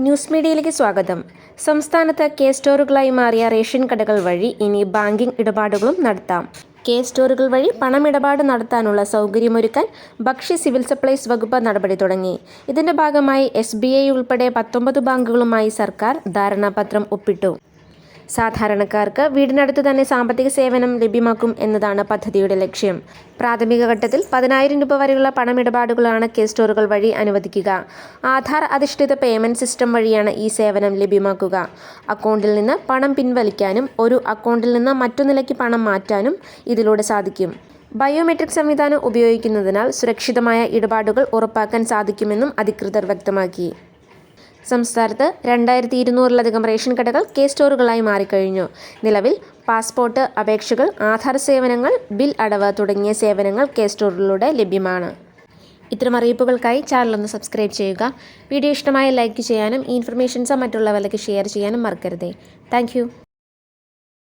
News മീഡിയയിലേക്ക് സ്വാഗതം. സംസ്ഥാനത്ത് കെ സ്റ്റോറുകളായി മാറിയ റേഷൻ കടകൾ വഴി ഇനി ബാങ്കിംഗ് ഇടപാടുകളും നടത്താം. കെ സ്റ്റോറുകൾ വഴി പണമിടപാട് നടത്താനുള്ള സൗകര്യമൊരുക്കാൻ ഭക്ഷ്യ സിവിൽ സപ്ലൈസ് വകുപ്പ് നടപടി തുടങ്ങി. ഇതിന്റെ ഭാഗമായി എസ് ഉൾപ്പെടെ പത്തൊമ്പത് ബാങ്കുകളുമായി സർക്കാർ ധാരണാപത്രം ഒപ്പിട്ടു. സാധാരണക്കാർക്ക് വീടിനടുത്ത് തന്നെ സാമ്പത്തിക സേവനം ലഭ്യമാക്കും എന്നതാണ് പദ്ധതിയുടെ ലക്ഷ്യം. പ്രാഥമിക ഘട്ടത്തിൽ പതിനായിരം രൂപ വരെയുള്ള പണമിടപാടുകളാണ് കെ സ്റ്റോറുകൾ വഴി അനുവദിക്കുക. ആധാർ അധിഷ്ഠിത പേയ്മെന്റ് സിസ്റ്റം വഴിയാണ് ഈ സേവനം ലഭ്യമാക്കുക. അക്കൗണ്ടിൽ നിന്ന് പണം പിൻവലിക്കാനും ഒരു അക്കൗണ്ടിൽ നിന്ന് മറ്റൊന്നിലേക്ക് പണം മാറ്റാനും ഇതിലൂടെ സാധിക്കും. ബയോമെട്രിക് സംവിധാനം ഉപയോഗിക്കുന്നതിനാൽ സുരക്ഷിതമായ ഇടപാടുകൾ ഉറപ്പാക്കാൻ സാധിക്കുമെന്നും അധികൃതർ വ്യക്തമാക്കി. സംസ്ഥാനത്ത് രണ്ടായിരത്തി ഇരുന്നൂറിലധികം റേഷൻ കടകൾ കെ സ്റ്റോറുകളായി മാറിക്കഴിഞ്ഞു. നിലവിൽ പാസ്പോർട്ട് അപേക്ഷകൾ ആധാർ സേവനങ്ങൾ ബിൽ അടവ് തുടങ്ങിയ സേവനങ്ങൾ കെ സ്റ്റോറുകളിലൂടെ ലഭ്യമാണ്. ഇത്തരം അറിയിപ്പുകൾക്കായി ചാനൽ ഒന്ന് സബ്സ്ക്രൈബ് ചെയ്യുക. വീഡിയോ ഇഷ്ടമായ ലൈക്ക് ചെയ്യാനും ഈ ഇൻഫർമേഷൻസ് മറ്റുള്ളവരിലേക്ക് ഷെയർ ചെയ്യാനും മറക്കരുതേ. താങ്ക്